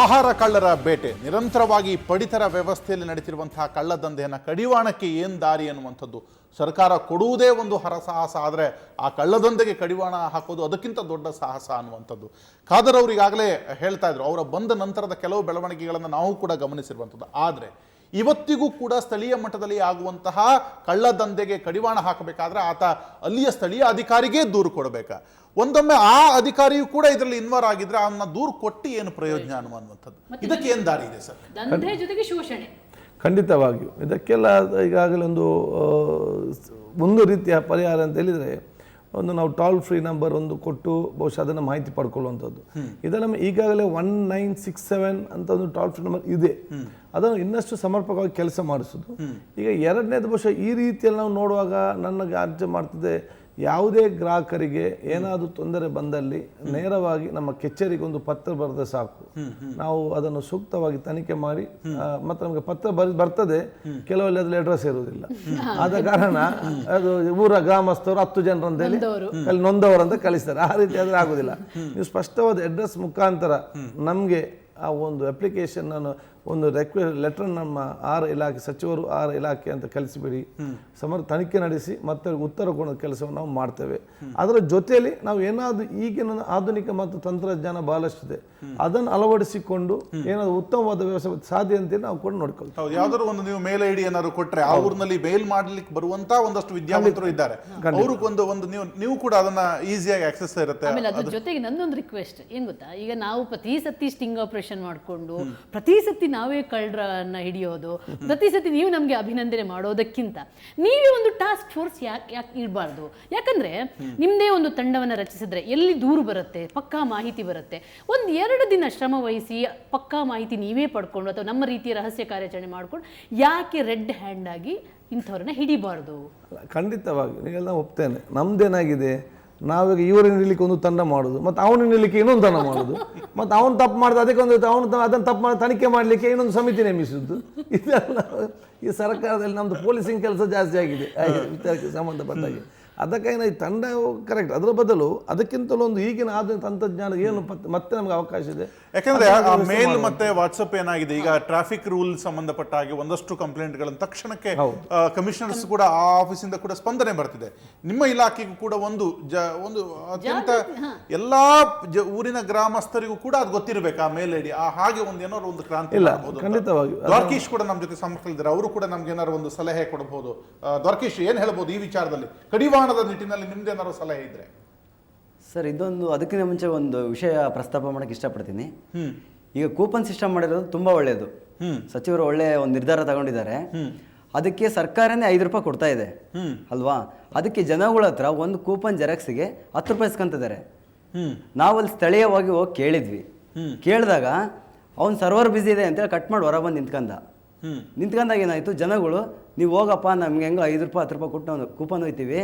ಆಹಾರ ಕಳ್ಳರ ಬೇಟೆ. ನಿರಂತರವಾಗಿ ಪಡಿತರ ವ್ಯವಸ್ಥೆಯಲ್ಲಿ ನಡೀತಿರುವಂತಹ ಕಳ್ಳದಂಧೆಯನ್ನು ಕಡಿವಾಣಕ್ಕೆ ಏನು ದಾರಿ ಅನ್ನುವಂಥದ್ದು ಸರ್ಕಾರ ಕೊಡುವುದೇ ಒಂದು ಹರಸಾಹಸ, ಆದರೆ ಆ ಕಳ್ಳದಂಧೆಗೆ ಕಡಿವಾಣ ಹಾಕೋದು ಅದಕ್ಕಿಂತ ದೊಡ್ಡ ಸಾಹಸ ಅನ್ನುವಂಥದ್ದು. ಖಾದರ್ ಅವರು ಈಗಾಗಲೇ ಹೇಳ್ತಾ ಇದ್ರು, ಅವರ ಬಂದ ನಂತರದ ಕೆಲವು ಬೆಳವಣಿಗೆಗಳನ್ನು ನಾವು ಕೂಡ ಗಮನಿಸಿರುವಂಥದ್ದು. ಆದರೆ ಇವತ್ತಿಗೂ ಕೂಡ ಸ್ಥಳೀಯ ಮಟ್ಟದಲ್ಲಿ ಆಗುವಂತಹ ಕಳ್ಳದಂಧೆಗೆ ಕಡಿವಾಣ ಹಾಕಬೇಕಾದ್ರೆ ಆತ ಅಲ್ಲಿಯ ಸ್ಥಳೀಯ ಅಧಿಕಾರಿಗೆ ದೂರು ಕೊಡಬೇಕಾ? ಒಂದೊಮ್ಮೆ ಆ ಅಧಿಕಾರಿಯು ಕೂಡ ಇದರಲ್ಲಿ ಇನ್ವಾಲ್ವ್ ಆಗಿದ್ರೆ ಅವನ್ನ ದೂರು ಕೊಟ್ಟು ಏನು ಪ್ರಯೋಜನ ಅನ್ನುವಂಥದ್ದು? ಇದಕ್ಕೆ ಏನು ದಾರಿ ಇದೆ ಸರ್? ದಂಧೆ ಜೊತೆಗೆ ಶೋಷಣೆ. ಖಂಡಿತವಾಗಿಯೂ. ಇದಕ್ಕೆಲ್ಲ ಈಗಾಗಲೇ ಒಂದು ಒಂದು ರೀತಿಯ ಪರಿಹಾರ ಅಂತ ಹೇಳಿದರೆ ಒಂದು ನಾವು ಟೋಲ್ ಫ್ರೀ ನಂಬರ್ ಒಂದು ಕೊಟ್ಟು ಬಹುಶಃ ಅದನ್ನು ಮಾಹಿತಿ ಪಡ್ಕೊಳ್ಳುವಂಥದ್ದು. ಇದೆ ನಮ್ಮ ಈಗಾಗಲೇ ಒನ್ ನೈನ್ ಸಿಕ್ಸ್ ಸೆವೆನ್ ಅಂತ ಒಂದು ಟೋಲ್ ಫ್ರೀ ನಂಬರ್ ಇದೆ. ಅದನ್ನು ಇನ್ನಷ್ಟು ಸಮರ್ಪಕವಾಗಿ ಕೆಲಸ ಮಾಡಿಸೋದು. ಈಗ ಎರಡನೇದು ಬಹುಶಃ ಈ ರೀತಿಯಲ್ಲಿ ನಾವು ನೋಡುವಾಗ ನನಗೆ ಅರ್ಜಿ ಮಾಡ್ತದೆ ಯಾವುದೇ ಗ್ರಾಹಕರಿಗೆ ಏನಾದರೂ ತೊಂದರೆ ಬಂದಲ್ಲಿ ನೇರವಾಗಿ ನಮ್ಮ ಕೆಚ್ಚರಿಗೊಂದು ಒಂದು ಪತ್ರ ಬರೆದ ಸಾಕು. ನಾವು ಅದನ್ನು ಸೂಕ್ತವಾಗಿ ತನಿಖೆ ಮಾಡಿ ಆ, ಮತ್ತೆ ನಮಗೆ ಪತ್ರ ಬರ್ ಬರ್ತದೆ ಕೆಲವಲ್ಲಿ ಅದ್ರಲ್ಲಿ ಅಡ್ರೆಸ್ ಇರುವುದಿಲ್ಲ. ಆದ ಕಾರಣ ಅದು ಊರ ಗ್ರಾಮಸ್ಥರು ಹತ್ತು ಜನರು ಅಂತ ಹೇಳಿ ಅಲ್ಲಿ ನೊಂದವರಂತ ಅಂತ ಕಳಿಸ್ತಾರೆ. ಆ ರೀತಿ ಆದ್ರೆ ಆಗುದಿಲ್ಲ. ನೀವು ಸ್ಪಷ್ಟವಾದ ಅಡ್ರೆಸ್ ಮುಖಾಂತರ ನಮಗೆ ಆ ಒಂದು ಅಪ್ಲಿಕೇಶನ್ ನಾನು ಒಂದು ರೆಕ್ವೆ ಲೆಟರ್ ನಮ್ಮ ಆರ್ ಇಲಾಖೆ ಸಚಿವರು ಆರ್ ಇಲಾಖೆ ಅಂತ ಕಲಿಸಿಬಿಡಿ. ಸಮರ ತನಿಖೆ ನಡೆಸಿ ಮತ್ತೆ ಉತ್ತರ ಕೊಡೋ ಕೆಲಸವನ್ನು ನಾವು ಮಾಡ್ತೇವೆ. ಅದರ ಜೊತೆಯಲ್ಲಿ ನಾವು ಏನಾದರೂ ಈಗಿನ ಆಧುನಿಕ ಮತ್ತು ತಂತ್ರಜ್ಞಾನ ಬಹಳಷ್ಟಿದೆ. ಅದನ್ನು ಅಳವಡಿಸಿಕೊಂಡು ಏನಾದರೂ ಉತ್ತಮವಾದ ವ್ಯವಸ್ಥೆ ಸಾಧ್ಯ ಅಂತೇಳಿ ನಾವು ಕೂಡ ನೋಡ್ಕೊಳ್ತೀವಿ. ಹೌದು ಯಾವ್ದಾದ್ರು ಒಂದು ನೀವು ಮೇಲ್ ಐಡಿ ಏನಾದ್ರು ಕೊಟ್ಟರೆ ಆ ಊರಿನಲ್ಲಿ ಮೇಲ್ ಮಾಡ್ಲಿಕ್ಕೆ ಬರುವಂತ ಒಂದಷ್ಟು ವಿದ್ಯಾವಂತರು ಇದ್ದಾರೆ. ಅವ್ರಿಗೊಂದು ಒಂದು ಒಂದು ನೀವು ನೀವು ಕೂಡ ಅದನ್ನ ಈಸಿಯಾಗಿ ಆಕ್ಸೆಸ್ ಇರುತ್ತೆ. ಆಮೇಲೆ ಅದ್ರ ಜೊತೆಗೆ ನನ್ನೊಂದು ರಿಕ್ವೆಸ್ಟ್ ಏನ್ ಗೊತ್ತಾ? ಈಗ ನಾವು ಪ್ರತಿ ಸತಿ ಸ್ಟಿಂಗ್ ಆಪರೇಷನ್ ಮಾಡ್ಕೊಂಡು ಪ್ರತಿ ಸತಿ ನಾವೇ ಕಳ್ಳರನ್ನ ಹಿಡಿಯೋದು. ಪ್ರತಿ ಸತಿ ನೀವು ನಮಗೆ ಅಭಿನಂದನೆ ಮಾಡೋದಕ್ಕಿಂತ ನೀವೇ ಒಂದು ಟಾಸ್ಕ್ ಫೋರ್ಸ್ ಯಾಕೆ ಯಾಕೆ ಇಡಬಾರ್ದು. ಯಾಕಂದ್ರೆ ನಿಮ್ಮದೇ ಒಂದು ತಂಡವನ್ನು ರಚಿಸಿದ್ರೆ ಎಲ್ಲಿ ದೂರು ಬರುತ್ತೆ ಪಕ್ಕಾ ಮಾಹಿತಿ ಬರುತ್ತೆ. ಒಂದು ಎರಡು ದಿನ ಶ್ರಮ ವಹಿಸಿ ಪಕ್ಕಾ ಮಾಹಿತಿ ನೀವೇ ಪಡ್ಕೊಂಡು ಅಥವಾ ನಮ್ಮ ರೀತಿಯ ರಹಸ್ಯ ಕಾರ್ಯಾಚರಣೆ ಮಾಡಿಕೊಂಡು ಯಾಕೆ ರೆಡ್ ಹ್ಯಾಂಡ್ ಆಗಿ ಇಂಥವ್ರನ್ನ ಹಿಡಿಬಾರ್ದು? ಖಂಡಿತವಾಗಿ ನೀವೆಲ್ಲ ಒಪ್ತೇನೆ. ನಮ್ದೇನಾಗಿದೆ? ನಾವೀಗ ಇವರನ್ನು ನಿಲ್ಲಿಕ್ಕೆ ಒಂದು ತಂಡ ಮಾಡೋದು, ಮತ್ತು ಅವನು ನಿಲ್ಲಿಕ್ಕೆ ಇನ್ನೊಂದು ತಂಡ ಮಾಡೋದು, ಮತ್ತು ಅವನು ತಪ್ಪು ಮಾಡಿದ, ಅದಕ್ಕೆ ಒಂದು ಅವನು ಅದನ್ನು ತಪ್ಪು ಮಾಡಿ, ತನಿಖೆ ಮಾಡಲಿಕ್ಕೆ ಇನ್ನೊಂದು ಸಮಿತಿ ನೇಮಿಸಿದ್ದು ಇದೆಲ್ಲ ಈ ಸರ್ಕಾರದಲ್ಲಿ ನಮ್ಮದು ಪೊಲೀಸಿಂಗ್ ಕೆಲಸ ಜಾಸ್ತಿ ಆಗಿದೆ. ವಿಚಾರಕ್ಕೆ ಸಂಬಂಧಪಟ್ಟಾಗೆ ಅದಕ್ಕಾಗಿ ಈ ತಂಡ ಕರೆಕ್ಟ್ ಅದರ ಬದಲು ಅದಕ್ಕಿಂತಲೂ ಒಂದು ಈಗಿನ ಆಧುನಿಕ ತಂತ್ರಜ್ಞಾನ ಏನು ಮತ್ತೆ ನಮಗೆ ಅವಕಾಶ ಇದೆ. ಯಾಕಂದ್ರೆ ಆ ಮೇಲ್ ಮತ್ತೆ ವಾಟ್ಸಪ್ ಏನಾಗಿದೆ? ಈಗ ಟ್ರಾಫಿಕ್ ರೂಲ್ ಸಂಬಂಧಪಟ್ಟ ಹಾಗೆ ಒಂದಷ್ಟು ಕಂಪ್ಲೇಂಟ್ಗಳನ್ನು ತಕ್ಷಣಕ್ಕೆ ಕಮಿಷನರ್ಸ್ ಕೂಡ ಆ ಆಫೀಸಿಂದ ಕೂಡ ಸ್ಪಂದನೆ ಬರ್ತಿದೆ. ನಿಮ್ಮ ಇಲಾಖೆಗೂ ಕೂಡ ಒಂದು ಜ ಒಂದು ಅತ್ಯಂತ ಎಲ್ಲಾ ಜ- ಊರಿನ ಗ್ರಾಮಸ್ಥರಿಗೂ ಕೂಡ ಅದು ಗೊತ್ತಿರಬೇಕು ಆ ಮೇಲ್ ಐಡಿ. ಆ ಹಾಗೆ ಒಂದು ಏನಾದ್ರು ಒಂದು ಕ್ರಾಂತಿ ಇಲ್ಲ, ಖಂಡಿತವಾಗಿ. ದ್ವಾರಕೀಶ್ ಕೂಡ ನಮ್ಮ ಜೊತೆ ಸಂಪರ್ಕದಲ್ಲಿದ್ದಾರೆ. ಅವರು ಕೂಡ ನಮ್ಗೆ ಏನಾದ್ರು ಒಂದು ಸಲಹೆ ಕೊಡಬಹುದು ಆ, ದ್ವಾರಕೀಶ್ ಏನ್ ಹೇಳ್ಬೋದು ಈ ವಿಚಾರದಲ್ಲಿ? ಕಡಿವಾಣದ ನಿಟ್ಟಿನಲ್ಲಿ ನಿಮ್ದೇನಾದ್ರು ಸಲಹೆ ಇದ್ರೆ? ಸರ್ ಇದೊಂದು ಅದಕ್ಕಿಂತ ಮುಂಚೆ ಒಂದು ವಿಷಯ ಪ್ರಸ್ತಾಪ ಮಾಡಕ್ಕೆ ಇಷ್ಟಪಡ್ತೀನಿ. ಈಗ ಕೂಪನ್ ಸಿಸ್ಟಮ್ ಮಾಡಿರೋದು ತುಂಬ ಒಳ್ಳೆಯದು ಸಚಿವರು ಒಳ್ಳೆ ಒಂದು ನಿರ್ಧಾರ ತಗೊಂಡಿದ್ದಾರೆ. ಅದಕ್ಕೆ ಸರ್ಕಾರನೇ ಐದು ರೂಪಾಯಿ ಕೊಡ್ತಾ ಇದೆ. ಅಲ್ವಾ? ಅದಕ್ಕೆ ಜನಗಳ ಹತ್ರ ಒಂದು ಕೂಪನ್ ಜೆರಾಕ್ಸ್ಗೆ ಹತ್ತು ರೂಪಾಯಿ ಇಸ್ಕೊಂತಿದ್ದಾರೆ. ನಾವಲ್ಲಿ ಸ್ಥಳೀಯವಾಗಿ ಹೋಗಿ ಕೇಳಿದ್ವಿ. ಕೇಳಿದಾಗ ಅವ್ನು ಸರ್ವರ್ ಬ್ಯುಸಿ ಇದೆ ಅಂತೇಳಿ ಕಟ್ ಮಾಡಿ ಹೊರ ಬಂದು ನಿಂತ್ಕೊಂಡ ನಿಂತ್ಕೊಂಡಾಗ ಏನಾಯ್ತು? ಜನಗಳು ನೀವು ಹೋಗಪ್ಪ ನಮ್ಗೆ ಹೆಂಗೋ ಐದು ರೂಪಾಯಿ ಹತ್ತು ರೂಪಾಯಿ ಕೊಟ್ಟು ಒಂದು ಕೂಪನ್ ಹೋಯ್ತೀವಿ.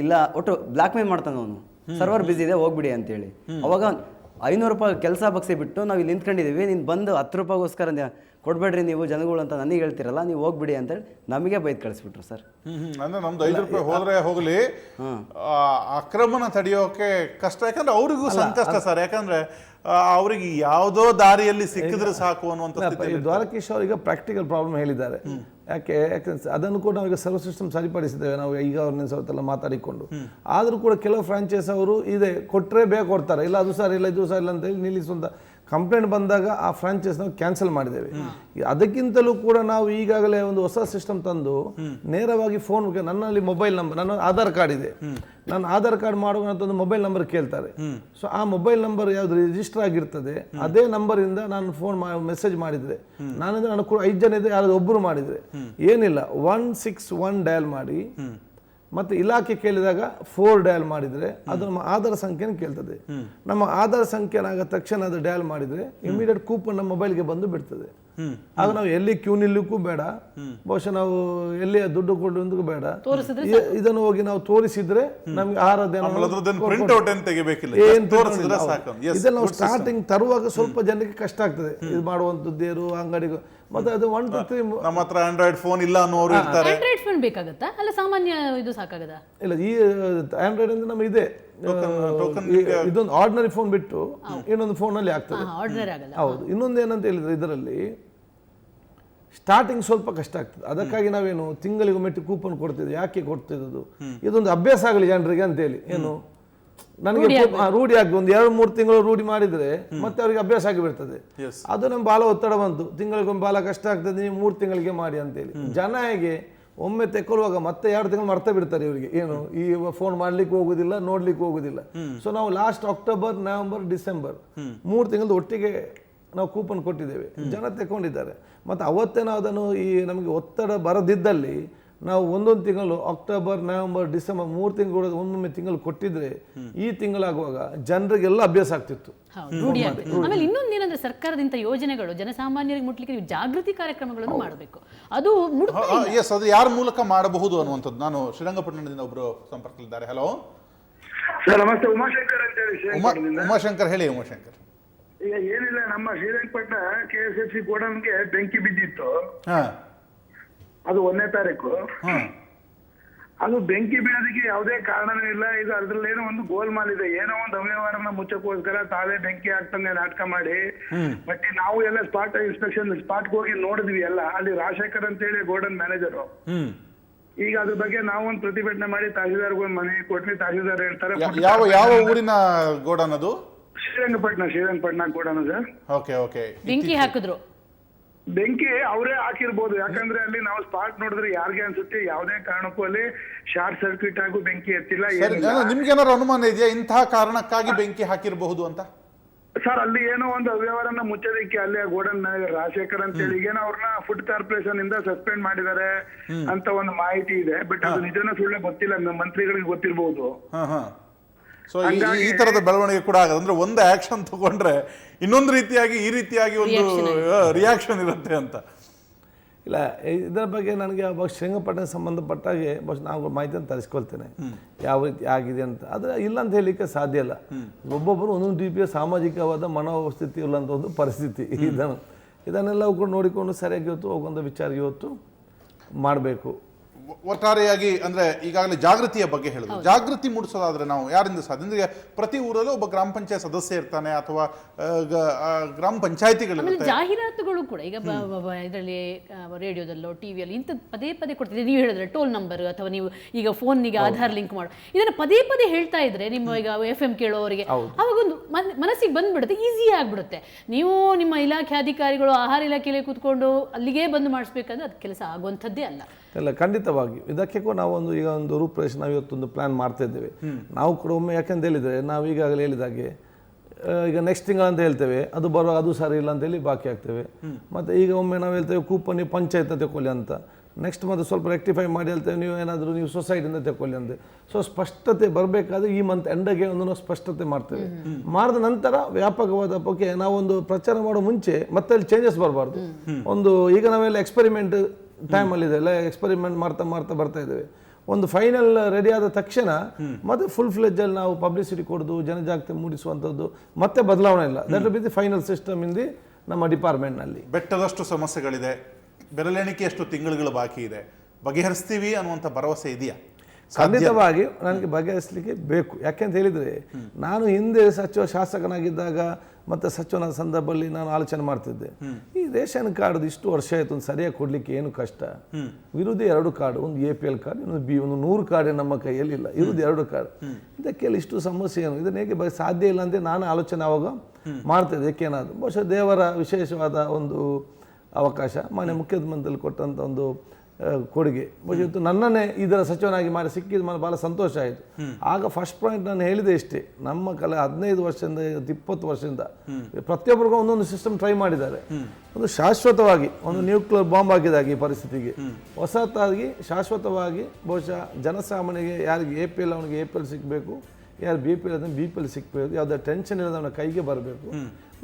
ಇಲ್ಲ ಒಟ್ಟು ಬ್ಲಾಕ್ ಮೇಲ್ ಮಾಡ್ತಾನೆ ಅವನು. ಸರ್ವರ್ ಬಿಸಿ ಇದೆ ಹೋಗ್ಬಿಡಿ ಅಂತೇಳಿ. ಅವಾಗ ಐನೂರು ರೂಪಾಯಿ ಕೆಲಸ ಬಗ್ಸಿ ಬಿಟ್ಟು ನಾವು ಇಲ್ಲಿ ನಿಂತ್ಕೊಂಡಿದ್ದೀವಿ ನೀನು ಬಂದು ಹತ್ತು ರೂಪಾಯಿಗೋಸ್ಕರ ಕೊಡಬೇಡ್ರಿ ಕೊಡ್ಬೇಡ್ರಿ ನೀವು ಜನಗಳು ಅಂತ ನನಗೆ ಹೇಳ್ತಿರಲ್ಲ ನೀವು ಹೋಗ್ಬಿಡಿ ಅಂತೇಳಿ ನಮಗೆ ಬೈದು ಕಳಿಸ್ಬಿಟ್ರು ಸರ್. ಅಂದ್ರೆ ನಮ್ದು ಐದು ರೂಪಾಯಿ ಹೋದ್ರೆ ಹೋಗ್ಲಿ ಆ, ಅಕ್ರಮನ ತಡೆಯೋಕೆ ಕಷ್ಟ. ಯಾಕಂದ್ರೆ ಅವ್ರಿಗೂ ಸಂಕಷ್ಟ ಸರ್. ಯಾಕಂದ್ರೆ ಅವ್ರಿಗೆ ಯಾವುದೋ ದಾರಿಯಲ್ಲಿ ಸಿಕ್ಕಿದ್ರೆ ಸಾಕು ಅನ್ನುವಂತ ದ್ವಾರಕೀಶ್ ಅವರು ಅವರಿಗೆ ಪ್ರಾಕ್ಟಿಕಲ್ ಪ್ರಾಬ್ಲಮ್ ಹೇಳಿದ್ದಾರೆ. ಯಾಕೆ ಯಾಕಂದ್ರೆ ಅದನ್ನು ಕೂಡ ನಾವೀಗ ಸರ್ವ ಸಿಸ್ಟಮ್ ಸರಿಪಡಿಸಿದ್ದೇವೆ. ನಾವು ಈಗ ಅವ್ರನ್ನ ಸ್ವಲ್ಪ ಮಾತಾಡಿಕೊಂಡು. ಆದರೂ ಕೂಡ ಕೆಲವು ಫ್ರಾಂಚೈಸ್ ಅವರು ಇದೆ ಕೊಟ್ಟರೆ ಬೇಗ ಕೊಡ್ತಾರೆ. ಇಲ್ಲ ಅದು ಸರ್ ಇಲ್ಲ ಇದು ಸರ್ ಇಲ್ಲ ಅಂತ ಹೇಳಿ ನಿಲ್ಲಿಸುವಂತ ಕಂಪ್ಲೇಂಟ್ ಬಂದಾಗ ಆ ಫ್ರಾಂಚೈಸ್ ನಾವು ಕ್ಯಾನ್ಸಲ್ ಮಾಡಿದ್ದೇವೆ. ಅದಕ್ಕಿಂತಲೂ ಕೂಡ ನಾವು ಈಗಾಗಲೇ ಒಂದು ಹೊಸ ಸಿಸ್ಟಮ್ ತಂದು ನೇರವಾಗಿ ಫೋನ್ ನನ್ನಲ್ಲಿ ಮೊಬೈಲ್ ನಂಬರ್ ನನ್ನ ಆಧಾರ್ ಕಾರ್ಡ್ ಇದೆ. ನಾನು ಆಧಾರ್ ಕಾರ್ಡ್ ಮಾಡುವಾಗ ಒಂದು ಮೊಬೈಲ್ ನಂಬರ್ ಕೇಳ್ತಾರೆ. ಸೊ ಆ ಮೊಬೈಲ್ ನಂಬರ್ ಯಾವ್ದು ರಿಜಿಸ್ಟರ್ ಆಗಿರ್ತದೆ, ಅದೇ ನಂಬರ್ ಇಂದ ನಾನು ಫೋನ್ ಮೆಸೇಜ್ ಮಾಡಿದ್ರೆ. ನಾನಿದ್ರೆ ನಾನು ಕೂಡ ಐದು ಜನ ಇದೆ ಯಾರು ಒಬ್ಬರು ಮಾಡಿದ್ರೆ. ಏನಿಲ್ಲ ಒನ್ ಸಿಕ್ಸ್ ಒನ್ ಡಯಲ್ ಮಾಡಿ ಮತ್ತೆ ಇಲಾಖೆ ಕೇಳಿದಾಗ ಫೋರ್ ಡಯಲ್ ಮಾಡಿದ್ರೆ ಅದು ನಮ್ಮ ಆಧಾರ್ ಸಂಖ್ಯೆನ ಕೇಳ್ತದೆ. ನಮ್ಮ ಆಧಾರ್ ಸಂಖ್ಯೆನಾಗ ಆಗ ತಕ್ಷಣ ಅದು ಡಯಲ್ ಮಾಡಿದ್ರೆ ಇಮಿಡಿಯೇಟ್ ಕೂಪನ್ ನಮ್ಮ ಮೊಬೈಲ್ಗೆ ಬಂದು ಬಿಡ್ತದೆ. ಆಗ ನಾವು ಎಲ್ಲಿ ಕ್ಯೂ ನಿಲ್ಲಕ್ಕೂ ಬೇಡ. ಬಹುಶಃ ನಾವು ಎಲ್ಲಿ ದುಡ್ಡು ಕೊಡೋದಕ್ಕೂ ಬೇಡ. ಇದನ್ನು ಹೋಗಿ ನಾವು ತೋರಿಸಿದ್ರೆ ನಮ್ಗೆ Yes, ನಾವು ಸ್ಟಾರ್ಟಿಂಗ್ ತರುವಾಗ ಸ್ವಲ್ಪ ಜನಕ್ಕೆ ಕಷ್ಟ ಆಗ್ತದೆ. ಇದು ಮಾಡುವಂತದ್ದೇರು ಅಂಗಡಿಗೆ ಮತ್ತೆ ಅದು ಒನ್ ಟು ತ್ರೀ ನಮ್ಮ ಹತ್ರ ಆಂಡ್ರಾಯ್ಡ್ ಫೋನ್ ಇಲ್ಲ ಅನ್ನೋರು ಇರ್ತಾರೆ. ಆಂಡ್ರಾಯ್ಡ್ ಫೋನ್ ಬೇಕಾಗತ್ತಾ? ಅಲ್ಲ ಸಾಮಾನ್ಯ ಇದು ಸಾಕಾಗದ? ಇಲ್ಲ ಈ ಆಂಡ್ರಾಯ್ಡ್ ಅಂದ್ರೆ ನಮಗೆ ಇದೆ. ಇದೊಂದು ಆರ್ಡಿನರಿ ಫೋನ್ ಬಿಟ್ಟು ಇನ್ನೊಂದು ಫೋನಲ್ಲಿ ಆಗ್ತದೆ. ಆರ್ಡಿನರಿ ಆಗಲ್ಲ. ಹೌದು. ಇನ್ನೊಂದು ಏನಂತ ಹೇಳಿದ್ರೆ ಇದರಲ್ಲಿ ಸ್ಟಾರ್ಟಿಂಗ್ ಸ್ವಲ್ಪ ಕಷ್ಟ ಆಗ್ತದೆ. ಅದಕ್ಕಾಗಿ ನಾವೇನು ತಿಂಗಳಿಗೊಮ್ಮೆ ಕೂಪನ್ ಕೊಡ್ತಿದ್ವಿ ಯಾಕೆ ಕೊಡ್ತಿದ್ದು ಇದೊಂದು ಅಭ್ಯಾಸ ಆಗಲಿ ಜನರಿಗೆ ಅಂತೇಳಿ. ಏನು? ನನಗೆ ರೂಢಿ ಆಗಿ ಒಂದು ಎರಡು ಮೂರು ತಿಂಗಳು ರೂಢಿ ಮಾಡಿದ್ರೆ ಮತ್ತೆ ಅವರಿಗೆ ಅಭ್ಯಾಸ ಆಗಿ ಬಿಡ್ತದೆ Yes. ಅದು ನಮ್ಗೆ ಬಾಲ ಒತ್ತಡ ಬಂತು. ತಿಂಗಳಿಗೊಮ್ಮೆ ಬಾಲ ಕಷ್ಟ ಆಗ್ತದೆ ನೀವು ಮೂರು ತಿಂಗಳಿಗೆ ಮಾಡಿ ಅಂತೇಳಿ. ಜನ ಹೇಗೆ ಒಮ್ಮೆ ತೆಕ್ಕೊಳ್ಳುವಾಗ ಮತ್ತೆ ಎರಡು ತಿಂಗಳು ಮರ್ತ ಬಿಡ್ತಾರೆ ಇವರಿಗೆ. ಏನು ಈ ಫೋನ್ ಮಾಡ್ಲಿಕ್ಕೆ ಹೋಗುದಿಲ್ಲ ನೋಡ್ಲಿಕ್ಕೆ ಹೋಗುದಿಲ್ಲ. ಸೊ ನಾವು ಲಾಸ್ಟ್ ಅಕ್ಟೋಬರ್ ನವೆಂಬರ್ ಡಿಸೆಂಬರ್ ಮೂರು ತಿಂಗಳದ ಒಟ್ಟಿಗೆ ನಾವು ಕೂಪನ್ ಕೊಟ್ಟಿದ್ದೇವೆ. ಜನ ತೆಕ್ಕೊಂಡಿದ್ದಾರೆ. ಮತ್ತೆ ಅವತ್ತೇ ನಾವು ಅದನ್ನು ಈ ನಮಗೆ ಒತ್ತಡ ಬರದಿದ್ದಲ್ಲಿ ನಾವು ಒಂದೊಂದು ತಿಂಗಳು ಅಕ್ಟೋಬರ್ ನವೆಂಬರ್ ಡಿಸೆಂಬರ್ ಮೂರು ತಿಂಗಳು ಒಂದೊಮ್ಮೆ ತಿಂಗಳು ಕೊಟ್ಟಿದ್ರೆ ಈ ತಿಂಗಳಾಗುವಾಗ ಜನರಿಗೆಲ್ಲ ಅಭ್ಯಾಸ ಆಗ್ತಿತ್ತು. ಆಮೇಲೆ ಇನ್ನೊಂದು ಏನಂದ್ರೆ ಸರ್ಕಾರದಿಂದ ಯೋಜನೆಗಳು ಜನಸಾಮಾನ್ಯರಿಗೆ ಮುಟ್ಲಿಕ್ಕೆ ನೀವು ಜಾಗೃತಿ ಕಾರ್ಯಕ್ರಮಗಳನ್ನು ಮಾಡಬೇಕು. ಅದು ಎಸ್ ಅದು ಯಾರ ಮೂಲಕ ಮಾಡಬಹುದು ಅನ್ನುವಂಥದ್ದು. ನಾನು ಶ್ರೀರಂಗಪಟ್ಟಣದಿಂದ ಒಬ್ರು ಸಂಪರ್ಕದಲ್ಲಿದ್ದಾರೆ. ಹಲೋ ಸರ್ ನಮಸ್ತೆ. ಉಮಾಶಂಕರ್ ಅಂತ ಹೇಳಿ ಉಮಾ ಉಮಾಶಂಕರ್ ಹೇಳಿ ಉಮಾಶಂಕರ್. ಈಗ ಏನಿಲ್ಲ ನಮ್ಮ Srirangapatna K S F C ಗೋಡನ್ಗೆ ಬೆಂಕಿ ಬಿದ್ದಿತ್ತು. ಹಾ. ಅದು ಒಂದನೇ ತಾರೀಕು. ಅದು ಬೆಂಕಿ ಬೀಳೋದಕ್ಕೆ ಯಾವುದೇ ಕಾರಣನೂ ಇಲ್ಲ. ಇದು ಅದ್ರಲ್ಲಿ ಏನೋ ಒಂದು ಗೋಲ್ಮಾಲ್ ಇದೆ. ಏನೋ ಒಂದು ಅವ್ಯವಹಾರನ ಮುಚ್ಚಕ್ಕೋಸ್ಕರ ತಾವೇ ಬೆಂಕಿ ಹಾಕ್ತಂಗೆ ನಾಟಕ ಮಾಡಿ. ಬಟ್ ನಾವು ಎಲ್ಲ ಸ್ಪಾಟ್ ಇನ್ಸ್ಪೆಕ್ಷನ್ ಸ್ಪಾಟ್ ಹೋಗಿ ನೋಡಿದ್ವಿ ಎಲ್ಲ. ಅಲ್ಲಿ ರಾಜಶೇಖರ್ ಅಂತ ಹೇಳಿ ಗೋಡನ್ ಮ್ಯಾನೇಜರ್ ಹ್ಮ್. ಈಗ ಅದ್ರ ಬಗ್ಗೆ ನಾವೊಂದು ಪ್ರತಿಭಟನೆ ಮಾಡಿ ತಹಸೀಲ್ದಾರ್ಗೆ ಒಂದು ಮನೆ ಕೊಟ್ವಿ. ತಹಸೀಲ್ದಾರ್ ಹೇಳ್ತಾರೆ ಯಾ- ಯಾವ ಯಾವ ಊರಿನ ಗೋಡನ್ ಅದು? Srirangapatna Srirangapatna godown sir okay okay. ಬೆಂಕಿ ಹಾಕಿದ್ರು. ಬೆಂಕಿ ಅವರೇ ಹಾಕಿರ್ಬೋದು. ಯಾಕಂದ್ರೆ ಅಲ್ಲಿ ನಾವು ಸ್ಪಾಟ್ ನೋಡಿದ್ರೆ ಯಾರಿಗೆ ಅನ್ಸುತ್ತೆ? ಯಾವುದೇ ಕಾರಣಕ್ಕೂ ಅಲ್ಲಿ ಶಾರ್ಟ್ ಸರ್ಕ್ಯೂಟ್ ಆಗು ಬೆಂಕಿ ಎತ್ತಿಲ್ಲ ನಿಮ್ಗೆ ಏನಾದ್ರು ಅನುಮಾನ ಇದೆಯಾ? ಇಂತಹ ಕಾರಣಕ್ಕಾಗಿ ಬೆಂಕಿ ಹಾಕಿರಬಹುದು ಅಂತ? ಸರ್ ಅಲ್ಲಿ ಏನೋ ಒಂದು ಅವ್ಯವಹಾರನ ಮುಚ್ಚೋದಕ್ಕೆ ಅಲ್ಲಿ ಗೋಡನ್ ಮ್ಯಾನೇಜರ್ ರಾಜಶೇಖರ್ ಅಂತ ಹೇಳಿ ಏನೋ ಅವ್ರನ್ನ ಫುಡ್ ಕಾರ್ಪೊರೇಷನ್ ಇಂದ ಸಸ್ಪೆಂಡ್ ಮಾಡಿದ್ದಾರೆ ಅಂತ ಒಂದು ಮಾಹಿತಿ ಇದೆ. ಬಟ್ ಅದು ನಿಜನ ಸುಳ್ಳ ಗೊತ್ತಿಲ್ಲ ಮಂತ್ರಿಗಳಿಗೆ ಗೊತ್ತಿರಬಹುದು ಸೊ ಈ ತರದ ಬೆಳವಣಿಗೆ ಕೂಡ ಆಗದು ಅಂದ್ರೆ ಒಂದು ಆಕ್ಷನ್ ತಗೊಂಡ್ರೆ ಇನ್ನೊಂದು ರೀತಿಯಾಗಿ ಈ ರೀತಿಯಾಗಿ ಒಂದು ರಿಯಾಕ್ಷನ್ ಇರುತ್ತೆ ಅಂತ. ಇಲ್ಲ ಇದರ ಬಗ್ಗೆ ನನಗೆ ಅವಾಗ ಶ್ರೀರಂಗಪಟ್ಟಣ ಸಂಬಂಧಪಟ್ಟಾಗೆ ಬಹುಶಃ ನಾವು ಮಾಹಿತಿಯನ್ನು ತರಿಸ್ಕೊಳ್ತೇನೆ. ಯಾವ ರೀತಿ ಆಗಿದೆ ಅಂತ. ಆದರೆ ಇಲ್ಲ ಅಂತ ಹೇಳಲಿಕ್ಕೆ ಸಾಧ್ಯ ಇಲ್ಲ. ಒಬ್ಬೊಬ್ಬರು ಒಂದೊಂದು ರೀತಿಯ ಸಾಮಾಜಿಕವಾದ ಮನೋಸ್ಥಿತಿ ಇಲ್ಲಂತ ಒಂದು ಪರಿಸ್ಥಿತಿ ಇದನ್ನು. ಇದನ್ನೆಲ್ಲ ಕೂಡ ನೋಡಿಕೊಂಡು ಸರಿಯಾಗಿ ಇವತ್ತು ಹೋಗೊಂದು ವಿಚಾರ ಇವತ್ತು ಮಾಡಬೇಕು. ಒಟ್ಟಾರೆಯಾಗಿ ಅಂದ್ರೆ ಈಗಾಗಲೇ ಜಾಗೃತಿಯ ಬಗ್ಗೆ ಹೇಳಿದ್ರು. ಜಾಗೃತಿ ಮೂಡಿಸೋದಾದ್ರೆ ನಾವು ಯಾರಿಂದ ಸಾಧ್ಯ? ಅಂದ್ರೆ ಪ್ರತಿ ಊರಲ್ಲೂ ಒಬ್ಬ ಗ್ರಾಮ ಪಂಚಾಯತ್ ಸದಸ್ಯ ಇರ್ತಾನೆ ಅಥವಾ ಗ್ರಾಮ ಪಂಚಾಯತಿಗಳು ಜಾಹೀರಾತುಗಳು ಕೂಡ ಈಗ ಇದರಲ್ಲಿ ರೇಡಿಯೋದಲ್ಲೋ ಟಿವಿಯಲ್ಲಿ ಇಂಥ ಪದೇ ಪದೇ ಕೊಡ್ತಿದ್ದೀರಿ. ನೀವು ಹೇಳಿದ್ರೆ ಟೋಲ್ ನಂಬರ್ ಅಥವಾ ನೀವು ಈಗ ಫೋನ್ನಿಗೆ ಆಧಾರ್ ಲಿಂಕ್ ಮಾಡು. ಇದನ್ನ ಪದೇ ಪದೇ ಹೇಳ್ತಾ ಇದ್ರೆ ನಿಮ್ಮ ಈಗ ಎಫ್ ಎಂ ಕೇಳೋರಿಗೆ ಅವಾಗೊಂದು ಮನ್- ಮನಸ್ಸಿಗೆ ಬಂದ್ಬಿಡುತ್ತೆ ಈಸಿ ಆಗ್ಬಿಡುತ್ತೆ. ನೀವು ನಿಮ್ಮ ಇಲಾಖೆ ಅಧಿಕಾರಿಗಳು ಆಹಾರ ಇಲಾಖೆಯಲ್ಲಿ ಕೂತ್ಕೊಂಡು ಅಲ್ಲಿಗೆ ಬಂದು ಮಾಡಿಸ್ಬೇಕಂದ್ರೆ ಅದು ಕೆಲಸ ಆಗುವಂಥದ್ದೇ ಅಲ್ಲ. ಇಲ್ಲ ಖಂಡಿತವಾಗಿ ಇದಕ್ಕೆ ಕೂಡ ನಾವೊಂದು ಈಗ ಒಂದು ರೂಪುರೇಷೆ ನಾವು ಇವತ್ತೊಂದು ಪ್ಲಾನ್ ಮಾಡ್ತಾ ಇದ್ದೇವೆ. ನಾವು ಕೂಡ ಒಮ್ಮೆ ಯಾಕಂತ ಹೇಳಿದರೆ ನಾವು ಈಗಾಗಲೇ ಹೇಳಿದಾಗೆ ಈಗ ನೆಕ್ಸ್ಟ್ ತಿಂಗಳು ಅಂತ ಹೇಳ್ತೇವೆ. ಅದು ಬರುವಾಗ ಅದು ಸರಿ ಇಲ್ಲ ಅಂತೇಳಿ ಬಾಕಿ ಆಗ್ತೇವೆ. ಮತ್ತು ಈಗ ಒಮ್ಮೆ ನಾವು ಹೇಳ್ತೇವೆ ಕೂಪನ್ ನೀವು ಪಂಚಾಯತ್ ತಗೊಳ್ಳಿ ಅಂತ. ನೆಕ್ಸ್ಟ್ ಮತ್ತೆ ಸ್ವಲ್ಪ ರೆಕ್ಟಿಫೈ ಮಾಡಿ ಹೇಳ್ತೇವೆ ನೀವು ಏನಾದರೂ ನೀವು ಸೊಸೈಟಿಯಿಂದ ತಗೊಳ್ಳಿ ಅಂತ ಸೊ ಸ್ಪಷ್ಟತೆ ಬರಬೇಕಾದ್ರೆ ಈ ಮಂತ್ ಎಂಡಗೆ ಒಂದು ನಾವು ಸ್ಪಷ್ಟತೆ ಮಾಡ್ತೇವೆ. ಮಾಡಿದ ನಂತರ ವ್ಯಾಪಕವಾದ ಬಗ್ಗೆ ನಾವೊಂದು ಪ್ರಚಾರ ಮಾಡೋ ಮುಂಚೆ ಮತ್ತೆ ಅಲ್ಲಿ ಚೇಂಜಸ್ ಬರಬಾರ್ದು ಒಂದು ಈಗ ನಾವೆಲ್ಲ ಎಕ್ಸ್ಪೆರಿಮೆಂಟ್ ಟೈಮಲ್ಲಿ ಇದೆ ಎಲ್ಲ ಎಕ್ಸ್ಪೆರಿಮೆಂಟ್ ಮಾಡ್ತಾ ಮಾಡ್ತಾ ಬರ್ತಾ ಇದ್ದೇವೆ. ಒಂದು ಫೈನಲ್ ರೆಡಿ ಆದ ತಕ್ಷಣ ಮತ್ತೆ ಫುಲ್ ಫ್ಲೆಜ್ಜಲ್ಲಿ ನಾವು ಪಬ್ಲಿಸಿಟಿ ಕೊಡೋದು, ಜನಜಾಗೃತಿ ಮೂಡಿಸುವಂಥದ್ದು, ಮತ್ತೆ ಬದಲಾವಣೆ ಇಲ್ಲ. ದಟ್ ವಿತ್ ಫೈನಲ್ ಸಿಸ್ಟಮ್ ಇಂದಿ ನಮ್ಮ ಡಿಪಾರ್ಟ್ಮೆಂಟ್ನಲ್ಲಿ ಬೆಟ್ಟದಷ್ಟು ಸಮಸ್ಯೆಗಳಿದೆ. ಬೆರಳೆಣಿಕೆಯಷ್ಟು ತಿಂಗಳುಗಳು ಬಾಕಿ ಇದೆ. ಬಗೆಹರಿಸ್ತೀವಿ ಅನ್ನುವಂಥ ಭರವಸೆ ಇದೆಯಾ? ಖಂಡಿತವಾಗಿ ನನಗೆ ಬಗೆಹರಿಸಲಿಕ್ಕೆ ಬೇಕು. ಯಾಕೆಂತ ಹೇಳಿದರೆ, ನಾನು ಹಿಂದೆ ಸಚಿವ ಶಾಸಕನಾಗಿದ್ದಾಗ ಮತ್ತು ಸಚಿವನ ಸಂದರ್ಭದಲ್ಲಿ ನಾನು ಆಲೋಚನೆ ಮಾಡ್ತಿದ್ದೆ. ಈ ರೇಷನ್ ಕಾರ್ಡ್ ಇಷ್ಟು ವರ್ಷ ಆಯಿತು, ಒಂದು ಸರಿಯಾಗಿ ಕೊಡಲಿಕ್ಕೆ ಏನು ಕಷ್ಟ? ಇರುವುದು ಎರಡು ಕಾರ್ಡ್, ಒಂದು ಎ ಪಿ ಎಲ್ ಕಾರ್ಡ್, ಇನ್ನೊಂದು ಬಿ, ಒಂದು ನೂರು ಕಾರ್ಡ್ ನಮ್ಮ ಕೈಯಲ್ಲಿ ಇಲ್ಲ. ಇರುವುದು ಎರಡು ಕಾರ್ಡ್. ಇದಕ್ಕೆಲ್ಲ ಇಷ್ಟು ಸಮಸ್ಯೆ ಏನು? ಇದನ್ನ ಹೇಗೆ ಸಾಧ್ಯ ಇಲ್ಲ ಅಂತ ನಾನು ಆಲೋಚನೆ ಆವಾಗ ಮಾಡ್ತಿದ್ದೆ. ಏನಾದ್ರು ಬಹುಶಃ ದೇವರ ವಿಶೇಷವಾದ ಒಂದು ಅವಕಾಶ, ಮಾನ್ಯ ಮುಖ್ಯಮಂತ್ರಿಯಲ್ಲಿ ಕೊಟ್ಟಂಥ ಒಂದು ಕೊಡುಗೆ. ಇವತ್ತು ನನ್ನನ್ನೇ ಇದರ ಸಚಿವನಾಗಿ ಮಾಡಿ ಸಿಕ್ಕಿದ ಮೇಲೆ ಭಾಳ ಸಂತೋಷ ಆಯಿತು. ಆಗ ಫಸ್ಟ್ ಪಾಯಿಂಟ್ ನಾನು ಹೇಳಿದೆ ಇಷ್ಟೇ. ನಮ್ಮ ಕಲೆ ಹದಿನೈದು ವರ್ಷದಿಂದ ಇಪ್ಪತ್ತು ವರ್ಷದಿಂದ ಪ್ರತಿಯೊಬ್ಬರಿಗೂ ಒಂದೊಂದು ಸಿಸ್ಟಮ್ ಟ್ರೈ ಮಾಡಿದ್ದಾರೆ. ಒಂದು ಶಾಶ್ವತವಾಗಿ, ಒಂದು ನ್ಯೂಕ್ಲಿಯರ್ ಬಾಂಬ್ ಹಾಕಿದಾಗ ಈ ಪರಿಸ್ಥಿತಿಗೆ. ಹೊಸತಾಗಿ ಶಾಶ್ವತವಾಗಿ ಬಹುಶಃ ಜನಸಾಮಾನ್ಯರಿಗೆ ಯಾರಿಗೆ ಎ ಪಿ ಎಲ್ ಅವನಿಗೆ ಎ ಪಿ ಎಲ್ ಸಿಗಬೇಕು, ಯಾರು ಬಿ ಪಿ ಎಲ್ ಅದನ್ನು ಬಿ ಪಿ ಎಲ್ ಯಾವುದೇ ಟೆನ್ಷನ್ ಇಲ್ಲದ ಅವನ ಕೈಗೆ ಬರಬೇಕು.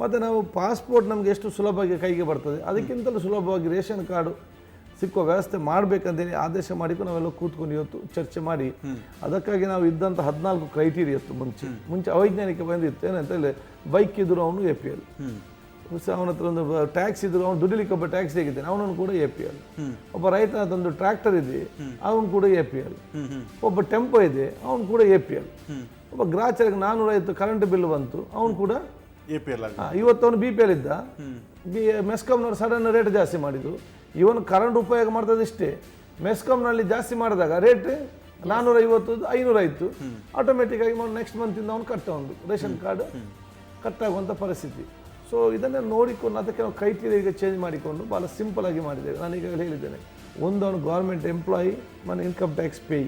ಮತ್ತು ನಾವು ಪಾಸ್ಪೋರ್ಟ್ ನಮಗೆ ಎಷ್ಟು ಸುಲಭವಾಗಿ ಕೈಗೆ ಬರ್ತದೆ? ಅದಕ್ಕಿಂತಲೂ ಸುಲಭವಾಗಿ ರೇಷನ್ ಕಾರ್ಡು ಸಿಕ್ಕುವ ವ್ಯವಸ್ಥೆ ಮಾಡಬೇಕಂತೇಳಿ ಆದೇಶ ಮಾಡಿಕೊಂಡು ನಾವೆಲ್ಲ ಕೂತ್ಕೊಂಡು ಇವತ್ತು ಚರ್ಚೆ ಮಾಡಿ ಅದಕ್ಕಾಗಿ ನಾವು ಇದ್ದಂಥ ಹದಿನಾಲ್ಕು ಕ್ರೈಟೀರಿಯಾ ಇತ್ತು ಮುಂಚೆ. ಮುಂಚೆ ಅವೈಜ್ಞಾನಿಕ ಬಂದಿತ್ತು. ಏನಂತ ಹೇಳಿ ಬೈಕ್ ಇದ್ರು ಅವನು ಎ ಪಿ ಎಲ್ ಅವನ ಹತ್ರ ಒಂದು ಟ್ಯಾಕ್ಸ್ ಇದ್ರು ಅವ್ನು ದುಡಿಲಿಕ್ಕೆ ಒಬ್ಬ ಟ್ಯಾಕ್ಸ್ ತೆಗಿತಾನೆ. ಅವನನ್ನು ಕೂಡ ಎ ಪಿ ಎಲ್ ಒಬ್ಬ ರೈತ ಅದೊಂದು ಟ್ರ್ಯಾಕ್ಟರ್ ಇದೆ ಅವನು ಕೂಡ ಎ ಪಿ ಎಲ್ ಒಬ್ಬ ಟೆಂಪೋ ಇದೆ ಅವನು ಕೂಡ ಎ ಪಿ ಎಲ್ ಒಬ್ಬ ಗ್ರಾಹಕರಿಗೆ ನಾನ್ನೂರೈವತ್ತು ಕರೆಂಟ್ ಬಿಲ್ ಬಂತು ಅವನು ಕೂಡ ಎ ಪಿ ಎಲ್ ಇವತ್ತು ಅವನು ಬಿ ಪಿ ಎಲ್ ಇದ್ದ. ಬಿ ಮೆಸ್ಕಾಮ್ನವ್ರು ಸಡನ್ ರೇಟ್ ಜಾಸ್ತಿ ಮಾಡಿದ್ರು. ಇವನು ಕರೆಂಟ್ ಉಪಯೋಗ ಮಾಡ್ತದೆ ಇಷ್ಟೇ. ಮೆಸ್ಕಾಮ್ನಲ್ಲಿ ಜಾಸ್ತಿ ಮಾಡಿದಾಗ ರೇಟ್ ನಾನೂರ ಐವತ್ತು ಐನೂರ ಆಯ್ತು ಆಟೋಮೆಟಿಕ್ ಆಗಿ ನೆಕ್ಸ್ಟ್ ಮಂತಿಂದ ಅವನು ಕಟ್ಟ ಒಂದು. ರೇಷನ್ ಕಾರ್ಡ್ ಕಟ್ ಆಗುವಂಥ ಪರಿಸ್ಥಿತಿ. ಸೊ ಇದನ್ನೇ ನೋಡಿಕೊಂಡು ಅದಕ್ಕೆ ನಾವು ಕ್ರೈಟೀರಿಯಾ ಈಗ ಚೇಂಜ್ ಮಾಡಿಕೊಂಡು ಭಾಳ ಸಿಂಪಲ್ ಆಗಿ ಮಾಡಿದ್ದೇವೆ. ನಾನು ಈಗಾಗಲೇ ಹೇಳಿದ್ದೇನೆ. ಒಂದು ಅವನು ಗೌರ್ಮೆಂಟ್ ಎಂಪ್ಲಾಯಿ ಮನೆ ಇನ್ಕಮ್ ಟ್ಯಾಕ್ಸ್ ಪೇ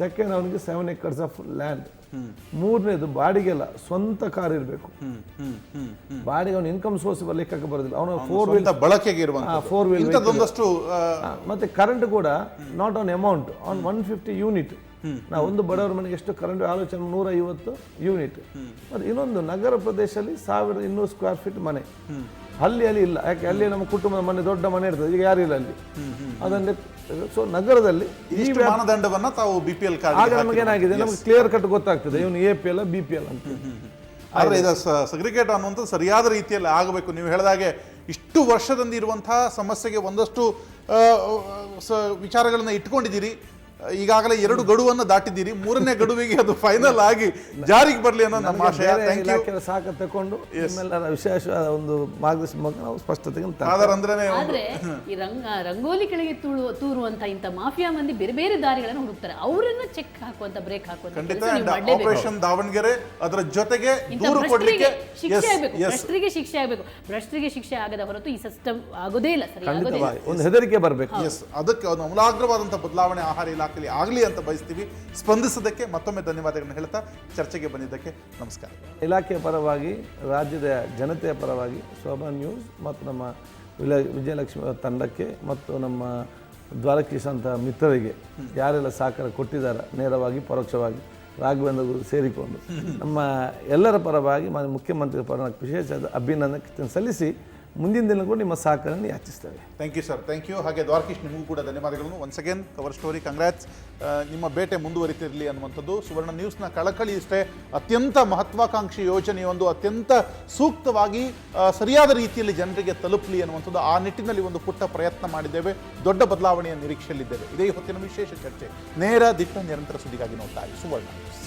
ಸೆಕೆಂಡ್ ಅವನಿಗೆ ಸೆವೆನ್ ಏಕರ್ಸ್ ಆಫ್ ಲ್ಯಾಂಡ್ ಮೂರನೇದು ಬಾಡಿಗೆಲ್ಲ ಸ್ವಂತ ಕಾರ್ ಇರಬೇಕು. ಬಾಡಿಗೆ ಅವನ ಇನ್ಕಮ್ ಸೋರ್ಸ್ ಲೆಕ್ಕಕ್ಕೆ ಬರೋದಿಲ್ಲ. ಅವನ ಫೋರ್ ವೀಲ್ ಬಳಕೆಗೆ ಫೋರ್ ವೀಲ್ ಮತ್ತೆ ಕರೆಂಟ್ ಕೂಡ not on amount on one fifty unit ನಾವು ಒಂದು ಬಡವರ ಮನೆಗೆ ಎಷ್ಟು ಕರೆಂಟ್ ಆಲೋಚನೆ ನೂರ ಐವತ್ತು ಯೂನಿಟ್ ಮತ್ತೆ ಇನ್ನೊಂದು ನಗರ ಪ್ರದೇಶದಲ್ಲಿ ಸಾವಿರದ ಇನ್ನೂರು ಸ್ಕ್ವೇರ್ ಫೀಟ್ ಮನೆ. ಅಲ್ಲಿ ಅಲ್ಲಿ ಇಲ್ಲ. ಯಾಕೆ ಅಲ್ಲಿ ನಮ್ಮ ಕುಟುಂಬದ ಮನೆ ದೊಡ್ಡ ಮನೆ ಇರ್ತದೆ. ಈಗ ಯಾರು ಇಲ್ಲ ಅಲ್ಲಿ. ಅದನ್ನೇ ಸೊ ನಗರದಲ್ಲಿ ಈ ಮಾನದಂಡವನ್ನ ತಾವು ಬಿ ಪಿ ಎಲ್ ಆಗ ನಮಗೇನಾಗಿದೆ ನಮಗೆ ಕ್ಲಿಯರ್ ಕಟ್ ಗೊತ್ತಾಗ್ತದೆ. ಇವನು A P L B P L ಅಂತ. ಆದರೆ ಇದು ಸಗ್ರಿಗೇಟ್ ಅನ್ನುವಂಥದ್ದು ಸರಿಯಾದ ರೀತಿಯಲ್ಲಿ ಆಗಬೇಕು. ನೀವು ಹೇಳಿದಾಗೆ ಇಷ್ಟು ವರ್ಷದಿಂದ ಇರುವಂತಹ ಸಮಸ್ಯೆಗೆ ಒಂದಷ್ಟು ವಿಚಾರಗಳನ್ನ ಇಟ್ಕೊಂಡಿದ್ದೀರಿ. ಈಗಾಗಲೇ ಎರಡು ಗಡುವನ್ನು ದಾಟಿದ್ದೀರಿ. ಮೂರನೇ ಗಡುವಿಗೆ ಅದು ಫೈನಲ್ ಆಗಿ ಜಾರಿಗೆ ಬರಲಿ ಅನ್ನೋ ನಮ್ಮ ಆಶಯ. ಸಾಕ ತಕೊಂಡು ನಿಮ್ಮೆಲ್ಲರ ವಿಶೇಷ ಒಂದು ಮಾರ್ಗದರ್ಶನ ಸ್ಪಷ್ಟತೆ ನಾವು ಸ್ಪಷ್ಟತೆಗೆ ಆದ್ರೆ ಈ ರಂಗ ರಂಗೋಲಿ ಕೆಳಗೆ ತೂಳು ತೂರುವಂತ ಇಂಥ ಮಾಫಿಯಾ ಮಂದಿ ಬೇರೆ ಬೇರೆ ದಾರಿಗಳನ್ನು ಹುಡುಕ್ತಾರೆ. ಅವರನ್ನು ಚೆಕ್ ಹಾಕುವಂತ ಬ್ರೇಕ್ ಹಾಕುವಂತ ಖಂಡಿತ. ಆಪರೇಷನ್ ದಾವಣಗೆರೆ ಅದರ ಜೊತೆಗೆ ದೂರು ಕೊಡ್ಲಿಕ್ಕೆ ಶಿಕ್ಷೆ ಆಗಬೇಕು. ಭ್ರಷ್ಟರಿಗೆ ಶಿಕ್ಷೆ ಆಗಬೇಕು. ಭ್ರಷ್ಟರಿಗೆ ಶಿಕ್ಷೆ ಆಗದ ಹೊರತು ಈ ಸಿಸ್ಟಮ್ ಆಗೋದೇ ಇಲ್ಲ. ಸರಿ ಒಂದು ಹೆದರಿಕೆ ಬರಬೇಕು. ಎಸ್ ಅದಕ್ಕೆ ಒಂದು ಅಮೂಲಾಗ್ರವಾದಂಥ ಬದಲಾವಣೆ ಆಹಾರ ಇಲಾಖೆಯಲ್ಲಿ ಆಗಲಿ ಅಂತ ಬಯಸ್ತೀವಿ. ಸ್ಪಂದಿಸೋದಕ್ಕೆ ಮತ್ತೊಮ್ಮೆ ಧನ್ಯವಾದಗಳನ್ನು ಹೇಳ್ತಾ ಚರ್ಚೆಗೆ ಬಂದಿದ್ದಕ್ಕೆ ನಮಸ್ಕಾರ. ಇಲಾಖೆಯ ಪರವಾಗಿ, ರಾಜ್ಯದ ಜನತೆಯ ಪರವಾಗಿ ಶೋಭಾ ನ್ಯೂಸ್ ಮತ್ತು ನಮ್ಮ ವಿಜಯಲಕ್ಷ್ಮಿ ತಂಡಕ್ಕೆ ಮತ್ತು ನಮ್ಮ ದ್ವಾರಕೀಶ್ ಅಂತ ಮಿತ್ರರಿಗೆ ಯಾರೆಲ್ಲ ಸಹಕಾರ ಕೊಟ್ಟಿದ್ದಾರೆ ನೇರವಾಗಿ, ಪರೋಕ್ಷವಾಗಿ ರಾಘವೇಂದ್ರ ಗುರು ಸೇರಿಕೊಂಡು ನಮ್ಮ ಎಲ್ಲರ ಪರವಾಗಿ ಮಾನ್ಯ ಮುಖ್ಯಮಂತ್ರಿ ಪರ ವಿಶೇಷ ಅಭಿನಂದನೆ ಸಲ್ಲಿಸಿ ಮುಂದಿನ ದಿನ ಕೂಡ ನಿಮ್ಮ ಸಹಕಾರವನ್ನು ಯಾಚಿಸ್ತೇವೆ. Thank you sir thank you ಹಾಗೆ ದ್ವಾರಕೀಶ್ ನಿಮಗೂ ಕೂಡ ಧನ್ಯವಾದಗಳನ್ನು. Once again cover story congrats ನಿಮ್ಮ ಬೇಟೆ ಮುಂದುವರಿತಿರಲಿ ಅನ್ನುವಂಥದ್ದು. ಸುವರ್ಣ ನ್ಯೂಸ್ನ ಕಳಕಳಿ ಇಷ್ಟೇ. ಅತ್ಯಂತ ಮಹತ್ವಾಕಾಂಕ್ಷಿ ಯೋಜನೆಯೊಂದು ಅತ್ಯಂತ ಸೂಕ್ತವಾಗಿ ಸರಿಯಾದ ರೀತಿಯಲ್ಲಿ ಜನರಿಗೆ ತಲುಪಲಿ ಅನ್ನುವಂಥದ್ದು. ಆ ನಿಟ್ಟಿನಲ್ಲಿ ಒಂದು ಪುಟ್ಟ ಪ್ರಯತ್ನ ಮಾಡಿದ್ದೇವೆ. ದೊಡ್ಡ ಬದಲಾವಣೆಯ ನಿರೀಕ್ಷೆಯಲ್ಲಿದ್ದೇವೆ. ಇದೇ ಹೊತ್ತಿನ ವಿಶೇಷ ಚರ್ಚೆ. ನೇರ ದಿಟ್ಟ ನಿರಂತರ ಸುದ್ದಿಗಾಗಿ ನೋಡ್ತಾ ಸುವರ್ಣ ನ್ಯೂಸ್.